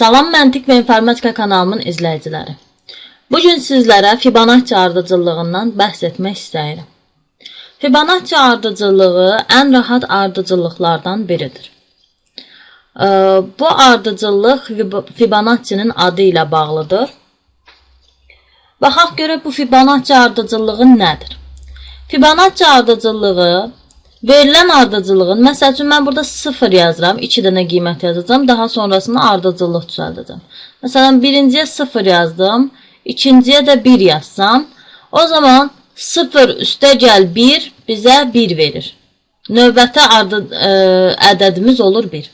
Salam Məntiq və İnformatika kanalımın izləyiciləri. Bu gün sizlərə Fibonacci ardıcıllığından bəhs etmək istəyirəm. Fibonacci ardıcıllığı ən rahat ardıcıllıqlardan biridir. Bu ardıcıllıq Fib- Fibonacci-nin adı ilə bağlıdır. Baxaq görək bu Fibonacci ardıcıllığı nədir? Fibonacci ardıcıllığı verilən ardıcıllığın, məsəl üçün mən burada 0 yazıram, 2 dənə qiymət yazacağam, daha sonrasında ardıcıllıq düzəldəcəm. Məsələn, birinciyə 0 yazdım, ikinciyə də 1 yazsam, o zaman 0 üstə gəl 1 bizə 1 verir. Növbəti ardı ə, ədədimiz olur 1.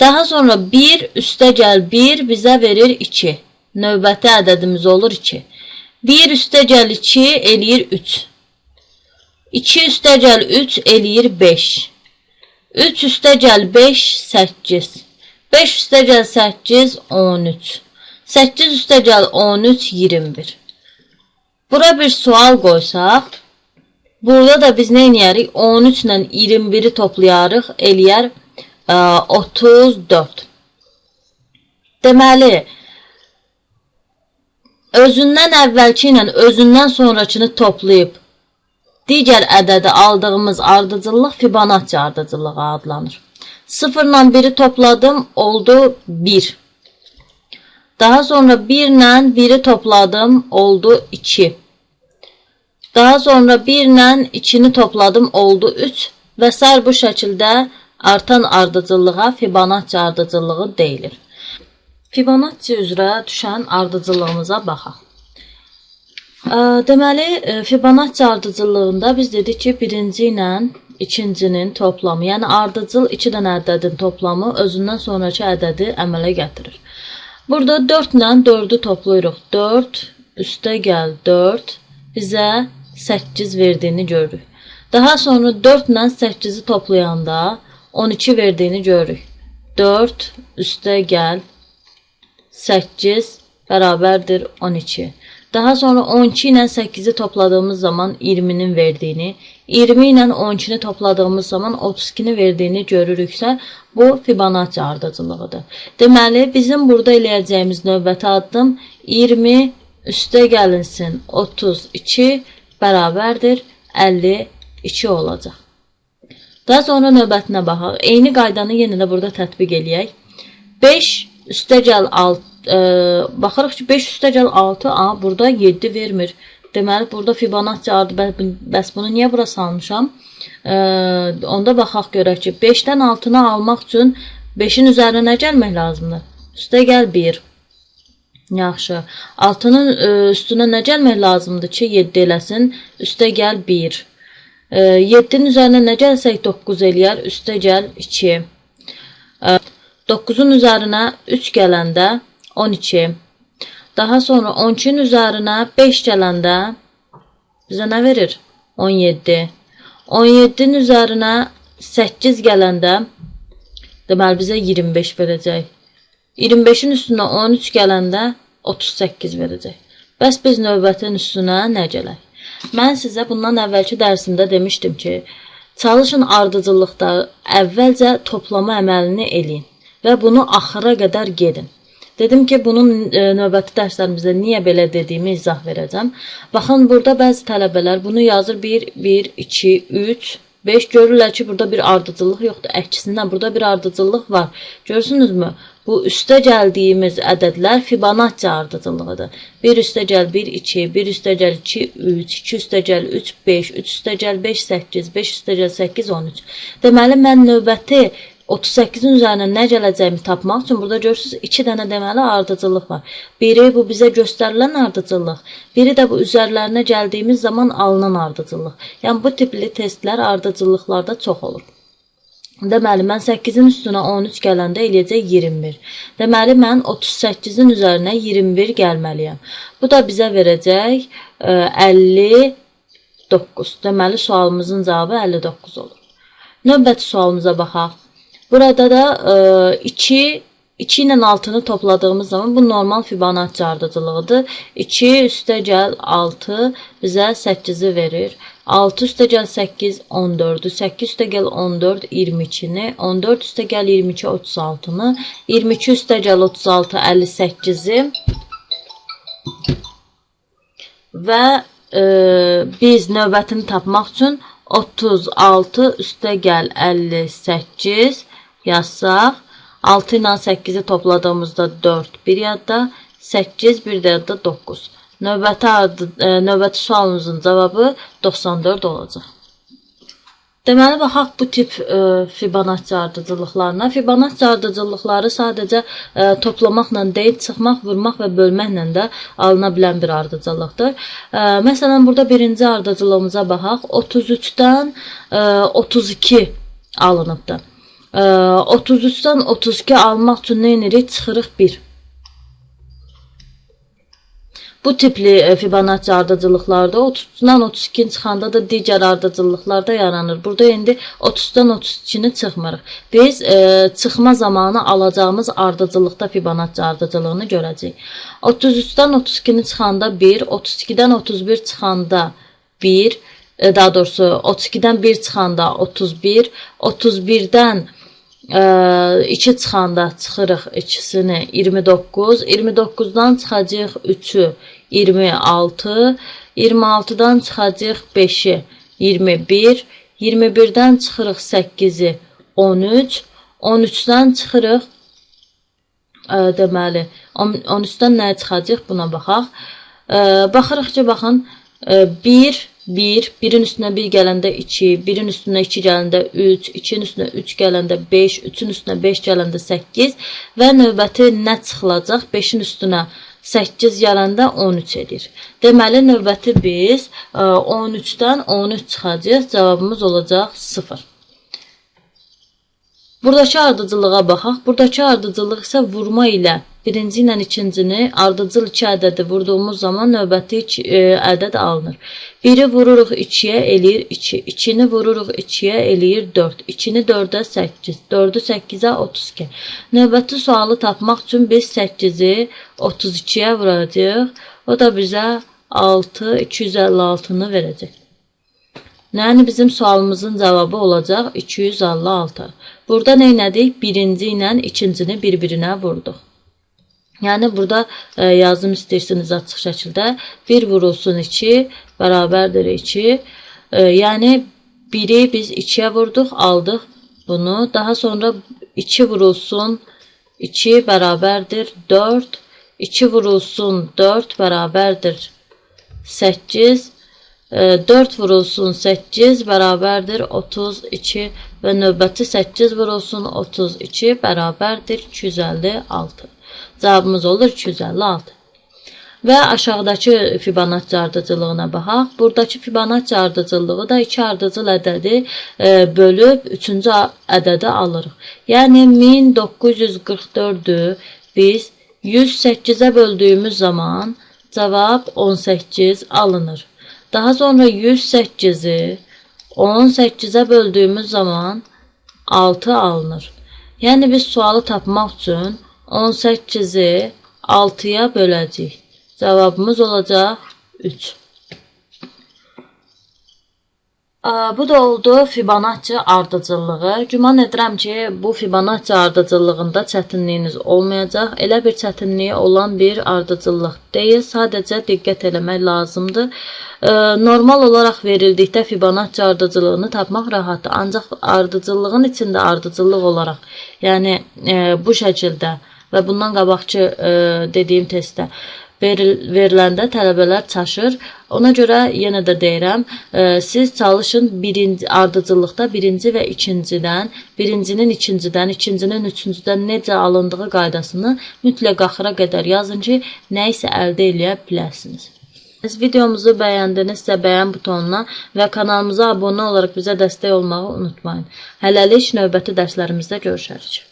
Daha sonra 1 üstə gəl 1 bizə verir 2. Növbəti ədədimiz olur 2. 1 üstə gəl 2 eləyir 3. 2 üstə gəl 3 eləyir 5. 3 üstə gəl 5 8. 5 üstə gəl 8 13. 8 üstə gəl 13 21. Bura bir sual qoysaq, burada da biz nə edərik? 13 ilə 21-i toplayarıq, eləyər ə, 34. Deməli, özündən əvvəlki ilə özündən sonrakını toplayıb digər ədədi aldığımız ardıcıllıq Fibonacci ardıcıllığı adlanır. 0 ilə 1-i topladım, oldu 1. Daha sonra 1 ilə 1-i topladım, oldu 2. Daha sonra 1 ilə 2-ni topladım, oldu 3 və sair bu şəkildə artan ardıcıllığa Fibonacci ardıcıllığı deyilir. Fibonacci üzrə düşən ardıcıllığımıza baxaq. Deməli, ə, Fibonacci ardıcıllığında biz dedik ki, birinci ilə ikincinin toplamı, yəni ardıcıl 2 dənə ədədin toplamı özündən sonrakı ədədi əmələ gətirir. Burada 4 ilə 4-ü toplayırıq. 4 üstə gəl 4 bizə 8 verdiyini görürük. Daha sonra 4 ilə 8-i toplayanda 12 verdiyini görürük. 4 üstə gəl 8 bərabərdir 12. Daha sonra 12 ilə 8-i topladığımız zaman 20-nin verdiyini, 20 ilə 12-ni topladığımız zaman 32-ni verdiyini görürüksə, bu Fibonacci ardıcıllığıdır. Deməli, bizim burada eləyəcəyimiz növbəti addım 20 üstə gəlinsin 32 bərabərdir 52 olacaq. Daha sonra növbətinə baxaq. Eyni qaydanı yenə də burada tətbiq eləyək. 5 üstə gəl 6 e, baxırıq ki 5 üstə gəl 6 a burada 7 vermir. Deməli burada Fibonacci ardı bə- bəs bunu niyə bura salmışam? E, onda baxaq görək ki 5-dən 6-nı almaq üçün 5-in üzərinə nə gəlmək lazımdır? Üstə gəl 1. Yaxşı. 6-nın e, üstünə nə gəlmək lazımdır ki 7 eləsin? Üstə gəl 1. E, 7-nin üzərinə nə gəlsək 9 eləyər? Üstə gəl 2. 9-un üzərinə 3 gələndə 12. Daha sonra 12-nin üzərinə 5 gələndə bizə nə verir? 17. 17-nin üzərinə 8 gələndə deməli bizə 25 verəcək. 25-in üstünə 13 gələndə 38 verəcək. Bəs biz növbətin üstünə nə gələk? Mən sizə bundan əvvəlki dərsimdə demişdim ki, çalışın ardıcıllıqda əvvəlcə toplama əməlini eləyin və bunu axıra qədər gedin. Dedim ki, bunun e, növbəti dərslərimizdə niyə belə dediyimi izah verəcəm. Baxın, burada bəzi tələbələr bunu yazır 1 1 2 3 5 görürlər ki, burada bir ardıcıllıq yoxdur. Əksinə burada bir ardıcıllıq var. Görürsünüzmü? Bu üstə gəldiyimiz ədədlər Fibonacci ardıcıllığıdır. 1 üstə gəl 1 2, 1 üstə gəl 2 3, 2 üstə gəl 3 5, 3 üstə gəl 5 8, 5 üstə gəl 8 13. Deməli mən növbəti 38-in üzərinə nə gələcəyimi tapmaq üçün burada görürsüz 2 dənə deməli ardıcıllıq var. Biri bu bizə göstərilən ardıcıllıq, biri də bu üzərlərinə gəldiyimiz zaman alınan ardıcıllıq. Yəni bu tipli testlər ardıcıllıqlarda çox olur. Deməli, mən 8-in üstünə 13 gələndə eləyəcək 21. Deməli, mən 38-in üzərinə 21 gəlməliyəm. Bu da bizə verəcək e, 59. Deməli, sualımızın cavabı 59 olur. Növbəti sualımıza baxaq. Burada da e, 2 2 ilə 6-nı topladığımız zaman bu normal Fibonacci ardıcılığıdır. 2 üstə gəl 6 bizə 8-i verir. 6 üstə gəl 8 14-ü, 8 üstə gəl 14 22-ni, 14 üstə gəl 22 36-nı, 22 üstə gəl 36 58-i və e, biz növbətini tapmaq üçün 36 üstə gəl 58 yazsaq 6 ilə 8-i topladığımızda 4 bir yadda, 8 bir də yadda 9. Növbəti e, növbəti sualımızın cavabı 94 olacaq. Deməli, baxaq bu tip e, Fibonacci ardıcıllıqlarına. Fibonacci ardıcıllıqları sadəcə e, toplamaqla deyil, çıxmaq, vurmaq və bölməklə də alına bilən bir ardıcıllıqdır. E, məsələn, burada birinci ardıcıllığımıza baxaq. 33-dən e, 32 alınıbdır. 33-dən 32 almaq üçün nə edirik? Çıxırıq 1. Bu tipli e, Fibonacci ardıcıllıqlarda 30-dan 32-ni çıxanda da digər ardıcıllıqlarda yaranır. Burada indi 30-dan 32-ni çıxmırıq. Biz e, çıxma zamanı alacağımız ardıcıllıqda Fibonacci ardıcıllığını görəcəyik. 33-dan 32-ni çıxanda 1, 32-dən 31 çıxanda 1, e, daha doğrusu 32-dən 1 çıxanda 31, 31-dən 2 çıxanda çıxırıq ikisini 29, 29-dan çıxacağıq 3-ü 26, 26-dan çıxacağıq 5-i 21, 21-dən çıxırıq 8-i 13, 13-dən çıxırıq ə, deməli 13-dən nəyə çıxacaq buna baxaq. Ə, baxırıq ki, baxın 1 1, 1-in üstünə 1 gələndə 2, 1-in üstünə 2 gələndə 3, 2-nin üstünə 3 gələndə 5, 3-ün üstünə 5 gələndə 8 və növbəti nə çıxılacaq? 5-in üstünə 8 gələndə 13 edir. Deməli, növbəti biz 13-dən 13 çıxacaq. Cavabımız olacaq 0. Buradakı ardıcılığa baxaq. Buradakı ardıcılıq isə vurma ilə birinci ilə ikincini ardıcıl iki ədədi vurduğumuz zaman növbəti iki, e, ədəd alınır. Biri vururuq 2-yə eləyir 2. 2-ni vururuq 2-yə eləyir 4. 2-ni 4-ə 8. 4-ü 8-ə 32. Növbəti sualı tapmaq üçün biz 8-i 32-yə vuracağıq. O da bizə 6 256-nı verəcək. Yəni bizim sualımızın cavabı olacaq 256. Burada nə etdik? Birinci ilə ikincini bir-birinə vurduq. Yəni burada e, yazım istəyirsiniz açıq şəkildə 1 vurulsun 2 bərabərdir 2. E, yəni 1-i biz 2-yə vurduq, aldıq bunu. Daha sonra 2 vurulsun 2 bərabərdir 4. 2 vurulsun 4 bərabərdir 8. 4 vurulsun 8 bərabərdir 32 və növbəti 8 vurulsun 32 bərabərdir 256. Cavabımız olur 256. Və aşağıdakı Fibonacci ardıcıllığına baxaq. Buradakı Fibonacci ardıcıllığı da 2 ardıcıl ədədi e, bölüb 3-cü ədədi alırıq. Yəni 1944-ü biz 108-ə böldüyümüz zaman cavab 18 alınır. Daha sonra 108-i 18-ə böldüyümüz zaman 6 alınır. Yəni biz sualı tapmaq üçün 18-i 6-ya böləcəyik. Cavabımız olacaq 3. Bu da oldu Fibonacci ardıcıllığı. Güman edirəm ki, bu Fibonacci ardıcıllığında çətinliyiniz olmayacaq. Elə bir çətinliyi olan bir ardıcıllıq deyil. Sadəcə diqqət eləmək lazımdır. Normal olaraq verildikdə Fibonacci ardıcıllığını tapmaq rahatdır. Ancaq ardıcıllığın içində ardıcıllıq olaraq, yəni bu şəkildə və bundan qabaqçı e, dediyim testdə veril veriləndə tələbələr çaşır. Ona görə yenə də deyirəm, siz çalışın birinci ardıcıllıqda birinci və ikincidən, birincinin ikincidən, ikincinin üçüncüdən necə alındığı qaydasını mütləq axıra qədər yazın ki, nə isə əldə edə biləsiniz. Videomuzu bəyəndinizsə bəyən butonuna və kanalımıza abunə olaraq bizə dəstək olmağı unutmayın. Hələlik növbəti dərslərimizdə görüşərik.